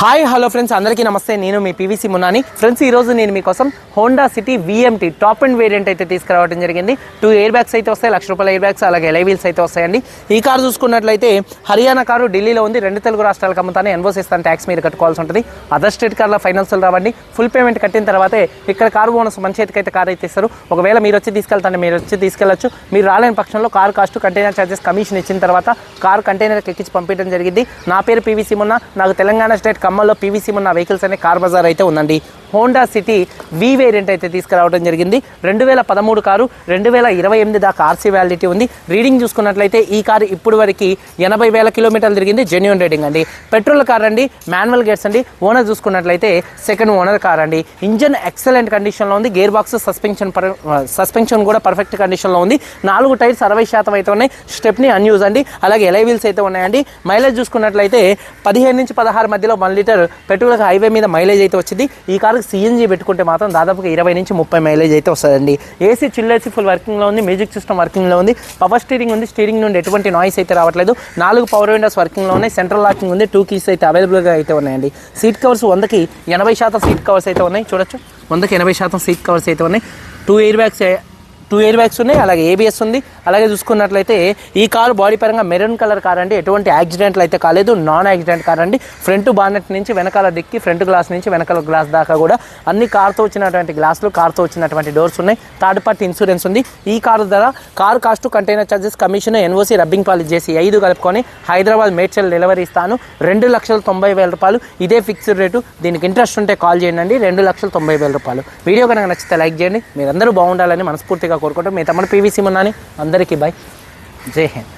Hi hello friends. అందరికీ నమస్తే. నేను మీ పీవీసీ మున్నాని. ఫ్రెండ్స్ ఈరోజు నేను మీకోసం Honda City VMT top and variant అయితే తీసుకురావడం జరిగింది. టూ ఎయిర్ బ్యాగ్స్ అయితే వస్తాయి లక్ష రూపాయల ఎయిర్ బ్యాగ్స్ అలాగే ఎలై వీల్స్ అయితే వస్తాయండి. ఈ కారు చూసుకున్నట్లయితే హర్యానా కారు ఢిల్లీలో ఉంది. రెండు తెలుగు రాష్ట్రాలకు అమ్ముతానే ఎన్వోస్ ఇస్తాను ట్యాక్స్ మీరు కట్టుకోవాల్సి ఉంటుంది. అదర్ స్టేట్ కార్ల ఫైనాన్షియల్ రావండి. ఫుల్ పేమెంట్ కట్టిన తర్వాతే ఇక్కడ కారు బోనస్ మన చేతికి అయితే కార్ అయితే ఇస్తారు. ఒకవేళ మీరు వచ్చి తీసుకెళ్తాను మీరు వచ్చి తీసుకెళ్ళచ్చు. మీరు రాలేని పక్షంలో car cost container charges commission ఇచ్చిన తర్వాత కార్ కంటైనర్ ఎక్కించి పంపించడం జరిగింది. నా పేరు పీవీసీ మున్న. నాకు తెలంగాణ స్టేట్ ఖమ్మంలో పీవీసీ ఉన్న వెహికల్స్ అనే కార్ బజార్ అయితే ఉందండి. హోండా సిటీ వి వేరియంట్ అయితే తీసుకురావడం జరిగింది. రెండు వేల పదమూడు కారు రెండు వేల ఇరవై ఎనిమిది దాకా ఆర్సీ వ్యాలిడిటీ ఉంది. రీడింగ్ చూసుకున్నట్లయితే ఈ కారు ఇప్పుడు వరకు ఎనభై వేల కిలోమీటర్లు తిరిగింది. జెన్యున్ రేటింగ్ అండి. పెట్రోల్ కార్ అండి మాన్యువల్ గేట్స్ అండి. ఓనర్ చూసుకున్నట్లయితే సెకండ్ ఓనర్ కార్ అండి. ఇంజన్ ఎక్సలెంట్ కండిషన్లో ఉంది. గేర్ బాక్స్ సస్పెన్షన్ సస్పెన్షన్ కూడా పర్ఫెక్ట్ కండిషన్లో ఉంది. నాలుగు టైర్స్ అరవై శాతం అయితే ఉన్నాయి. స్టెప్ని అన్యూజ్ అండి. అలాగే ఎలై వీల్స్ అయితే ఉన్నాయండి. మైలేజ్ చూసుకున్నట్లయితే పదిహేను నుంచి పదహారు మధ్యలో వన్ లీటర్ పెట్రోల్ హైవే మీద మైలేజ్ అయితే వచ్చింది. ఈ కారుకి సిఎన్జీ పెట్టుకుంటే మాత్రం దాదాపుగా ఇరవై నుంచి ముప్పై మైలేజ్ అయితే వస్తుందండి. ఏసీ చిల్ ఏసీ ఫుల్ వర్కింగ్లో ఉంది మ్యూజిక్ సిస్టమ్ వర్కింగ్లో ఉంది పవర్ స్టీరింగ్ ఉంది స్టీరింగ్ నుండి ఎటువంటి నాయిస్ అయితే రావట్లేదు. నాలుగు పవర్ విండోస్ వర్కింగ్లో ఉన్నాయి సెంట్రల్ లాకింగ్ ఉంది టూ కీస్ అయితే అవైలబుల్గా అయితే ఉన్నాయండి. సీట్ కవర్స్ వందకి ఎనభై శాతం సీట్ కవర్స్ అయితే ఉన్నాయి చూడొచ్చు. వందకి ఎనభై శాతం సీట్ కవర్స్ అయితే ఉన్నాయి. Two air bags two air bags ఉన్నాయి అలాగే ఏబిఎస్ ఉంది. అలాగే చూసుకున్నట్లయితే ఈ కారు బాడీ పరంగా మెరూన్ కలర్ కార్ అండి. ఎటువంటి యాక్సిడెంట్లు అయితే కాలేదు. నాన్ యాక్సిడెంట్ కార్ అండి. ఫ్రంట్ బానెట్ నుంచి వెనకాల డిక్కి ఫ్రంట్ గ్లాస్ నుంచి వెనకాల గ్లాస్ దాకా కూడా అన్ని కార్తో వచ్చినటువంటి గ్లాసులు కార్తో వచ్చినటువంటి డోర్స్ ఉన్నాయి. థర్డ్ పార్టీ ఇన్సూరెన్స్ ఉంది. ఈ కారు ధర car cost container charges commission NOC rubbing polish చేసి ఐదు కలుపుకొని హైదరాబాద్ మేడ్చల్ డెలివరీ ఇస్తాను. రెండు లక్షల తొంభై వేల రూపాయలు. ఇదే ఫిక్స్డ్ రేటు. దీనికి ఇంట్రెస్ట్ ఉంటే కాల్ చేయండి. రెండు లక్షల తొంభై వేల రూపాయలు. వీడియో కనుక నచ్చితే లైక్ చేయండి. మీరందరూ బాగుండాలని మనస్ఫూర్తిగా కోరుకోవటం మీ తమ్ముడు పీవీసీ మున్నాని అందరికీ బాయ్ జై హింద్.